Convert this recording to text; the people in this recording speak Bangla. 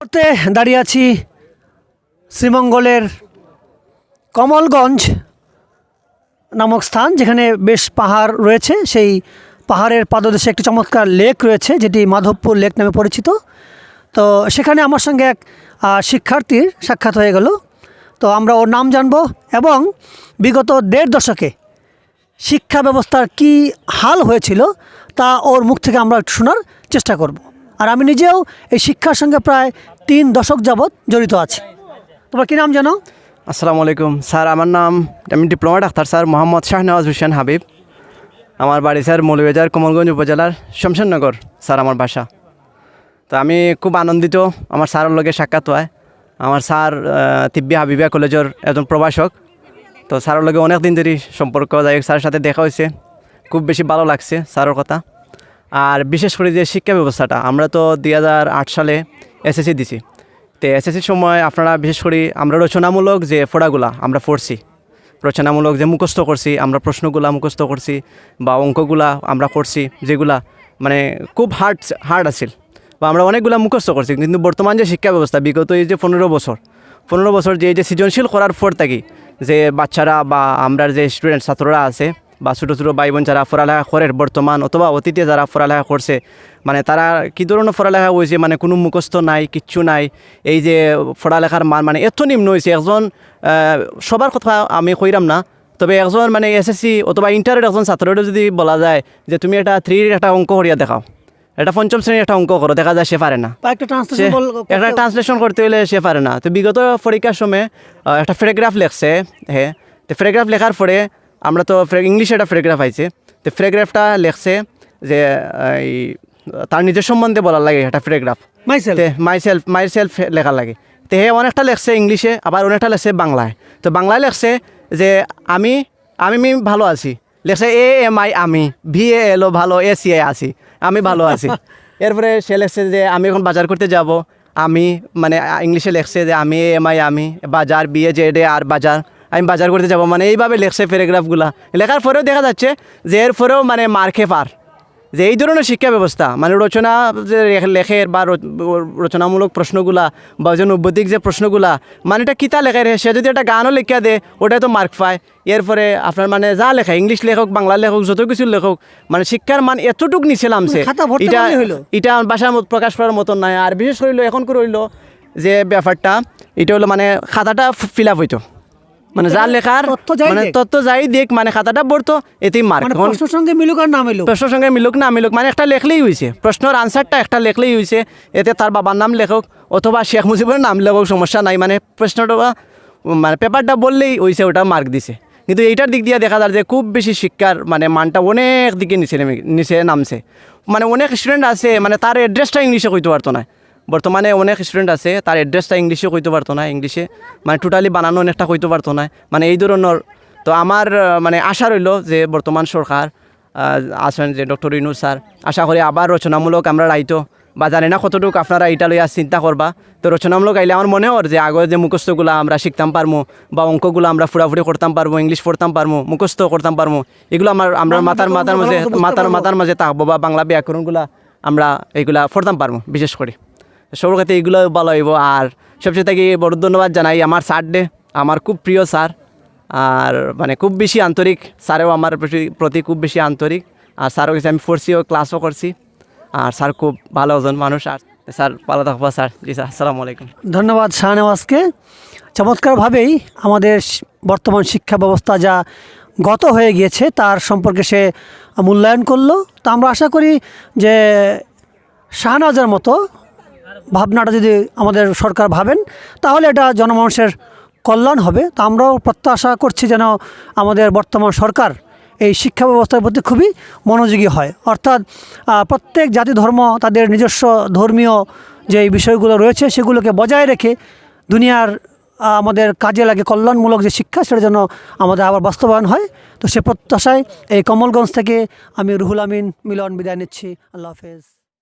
মুহূর্তে দাঁড়িয়ে আছি শ্রীমঙ্গলের কমলগঞ্জ নামক স্থান, যেখানে বেশ পাহাড় রয়েছে। সেই পাহাড়ের পাদদেশে একটি চমৎকার লেক রয়েছে, যেটি মাধবপুর লেক নামে পরিচিত। তো সেখানে আমার সঙ্গে এক শিক্ষার্থীর সাক্ষাৎ হয়ে গেল। তো আমরা ওর নাম জানব এবং বিগত দেড় দশকে শিক্ষা ব্যবস্থার কি হাল হয়েছিল, তা ওর মুখ থেকে আমরা শোনার চেষ্টা করব। আর আমি নিজেও এই শিক্ষার সঙ্গে প্রায় তিন দশক যাবৎ জড়িত আছি। তোমার কী নাম জানো? আসসালামু আলাইকুম। স্যার, আমার নাম, আমি diploma doctor sir Mohammad Shahnawaz Hussain Habib. আমার বাড়ি স্যার মৌলভীবাজার, কোমলগঞ্জ উপজেলার শমশেরনগর, স্যার আমার বাসা। তো আমি খুব আনন্দিত, আমার স্যারের লগে সাক্ষাৎ হয়। আমার স্যার তিব্বি হাবিবিয়া কলেজের একজন প্রভাষক। তো স্যারের লগে অনেক দিন ধরে সম্পর্ক, যাই স্যারের সাথে দেখা হয়েছে। খুব বেশি ভালো লাগছে স্যারের কথা। আর বিশেষ করে যে শিক্ষা ব্যবস্থাটা, আমরা তো দুই হাজার আট সালে এসএসসি দিছি। তো এসএসসির সময় আপনারা বিশেষ করে আমরা রচনামূলক যে ফোড়াগুলা আমরা পড়ছি, রচনামূলক যে মুখস্থ করছি, আমরা প্রশ্নগুলা মুখস্থ করছি বা অঙ্কগুলা আমরা করছি যেগুলা মানে খুব হার্ড হার্ড আছিল বা আমরা অনেকগুলা মুখস্থ করছি। কিন্তু বর্তমান যে শিক্ষা ব্যবস্থা, বিগত এই যে পনেরো বছর পনেরো বছর যে এই যে সৃজনশীল করার পর থাকি, যে বাচ্চারা বা আমরা যে স্টুডেন্ট ছাত্ররা আছে বা ছোটো ছোটো ভাই বোন যারা পড়ালেখা করে বর্তমান অথবা অতীতে যারা পড়ালেখা করছে মানে তারা কী ধরনের পড়ালেখা হয়েছে মানে কোনো মুখস্থ নাই কিচ্ছু নাই এই যে পড়ালেখার মান মানে এত নিম্ন হয়েছে একজন সবার কথা আমি কইরাম না তবে একজন মানে এসএসসি অথবা ইন্টারের একজন ছাত্রেরও যদি বলা যায় যে তুমি এটা থ্রির একটা অঙ্ক করিয়া দেখাও এটা পঞ্চম শ্রেণির একটা অঙ্ক করো দেখা যায় সে পারে না। একটা ট্রান্সলেশন করতে হলে সে পারে না। তো বিগত পরীক্ষার সময় একটা ফ্রেগ্রাফ লেখছে হ্যাঁ তো ফ্রেগ্রাফ লেখার পরে আমরা তো ইংলিশে একটা ফ্রেগ্রাফ আইছে। তো ফ্রেগ্রাফটা লেখছে যে এই তার নিজের সম্বন্ধে বলার লাগে একটা paragraph myself myself myself লেখা লাগে। তো হে অনেকটা লেখছে ইংলিশে আবার অনেকটা লেখছে বাংলায়। তো বাংলায় লেখছে যে আমি আমি মি ভালো আছি। লেখছে এ এম আই আমি ভি এ এলো ভালো এ সি এ আছি আমি ভালো আছি। এরপরে সে লেখছে যে আমি এখন বাজার করতে যাব। আমি মানে ইংলিশে লেখছে যে আমি এ এম আই আমি বাজার বি এ জেড এ আর বাজার। আমি বাজার করতে যাব। মানে এইভাবে লেখছে প্যারাগ্রাফগুলা লেখার পরেও দেখা যাচ্ছে যে এর পরেও মানে মার্কে পার। যে এই ধরনের শিক্ষা ব্যবস্থা মানে রচনা যে লেখ- বা রচনামূলক প্রশ্নগুলা বা যে নৈবতিক যে প্রশ্নগুলা মানে এটা কিতা লেখে রে? সে যদি একটা গানও লেখা দেয় ওটাই তো মার্ক পায়। এরপরে আপনার মানে যা লেখা ইংলিশ লেখক বাংলা লেখক যত কিছু লেখক মানে শিক্ষার মান এতটুক নিচে নামছে। এটা এটা ভাষার মত প্রকাশ করার মতন নাই। আর বিশেষ করে এখন করে হইল যে ব্যাপারটা এটা হলো মানে খাতাটা ফিল আপ হইতো। মানে যা লেখার মানে। তথ্য যাই দেখ মানে খাতাটা পড়তো এতেই মার্ক মানে প্রশ্নের সঙ্গে মিলুক আর না মিলুক। প্রশ্নের সঙ্গে মিলুক না মিলুক মানে একটা লেখলেই হয়েছে প্রশ্নের আনসারটা একটা লেখলেই হয়েছে এতে তার বাবার নাম লেখক অথবা শেখ মুজিবের নাম লেখক সমস্যা নাই। মানে প্রশ্নটা মানে পেপারটা বললেই হয়েছে ওটা মার্ক দিছে। কিন্তু এইটার দিক দিয়ে দেখা যায় যে খুব বেশি শিক্ষার মানে মানটা অনেক দিকে নিচে নেমে নিচে নামছে। মানে অনেক স্টুডেন্ট আছে মানে তার অ্যাড্রেসটা ইংলিশে কইতে পারতো না। বর্তমানে অনেক স্টুডেন্ট আছে তার অ্যাড্রেসটা ইংলিশে কইতে পারতো না ইংলিশে মানে টোটালি বানানো অনেকটা কইতে পারতো না। মানে এই ধরনের তো আমার মানে আশা রইল যে বর্তমান সরকার আছেন যে ডক্টর ইনুর স্যার আশা করি আবার রচনামূলক আমরা রাইতো। বা জানি না কতটুকু আপনারা এটা লইয়া চিন্তা করবা। তো রচনামূলক আইলে আমার মনে হয় যে আগের যে মুখস্থগুলো আমরা শিখতাম পারমু বা অঙ্কগুলো আমরা ফুরাফুরি করতাম পারব ইংলিশ পড়তাম পারব মুখস্থ করতাম পারব এগুলো আমার আমরা মাথার মাথার মাঝে মাথার। মাথার মাঝে থাকব বা বাংলা ব্যাকরণগুলা আমরা এইগুলা পড়তাম পারব বিশেষ করে। সবার কাছে এগুলো ভালো হইব। আর সবচেয়ে থেকে বড় ধন্যবাদ জানাই আমার স্যার ডে আমার খুব প্রিয় স্যার আর মানে খুব বেশি আন্তরিক স্যারেও আমার প্রতি- খুব বেশি আন্তরিক। আর স্যারও কাছে আমি পড়ছিও ক্লাসও করছি। আর স্যার খুব ভালো একজন মানুষ। আর স্যার ভালো থাকব স্যার জি স্যার আসসালামু আলাইকুম। ধন্যবাদ শাহনেওয়াজকে। চমৎকারভাবেই আমাদের বর্তমান শিক্ষা ব্যবস্থা যা গত হয়ে গিয়েছে, তার সম্পর্কে সে মূল্যায়ন করল। তা আমরা আশা করি যে শাহনওয়াজের মতো ভাবনাটা যদি আমাদের সরকার ভাবেন, তাহলে এটা জনমানুষের কল্যাণ হবে। তা আমরাও প্রত্যাশা করছি যেন আমাদের বর্তমান সরকার এই শিক্ষা ব্যবস্থার প্রতি খুবই মনোযোগী হয়। অর্থাৎ প্রত্যেক জাতি ধর্ম তাদের নিজস্ব ধর্মীয় যে বিষয়গুলো রয়েছে, সেগুলোকে বজায় রেখে দুনিয়ার আমাদের কাজে লাগে কল্যাণমূলক যে শিক্ষা, সেটা যেন আমাদের আবার বাস্তবায়ন হয়। তো সে প্রত্যাশায় এই কমলগঞ্জ থেকে আমি রুহুল আমিন, মিলন বিদায় নিচ্ছি। আল্লাহ হাফেজ।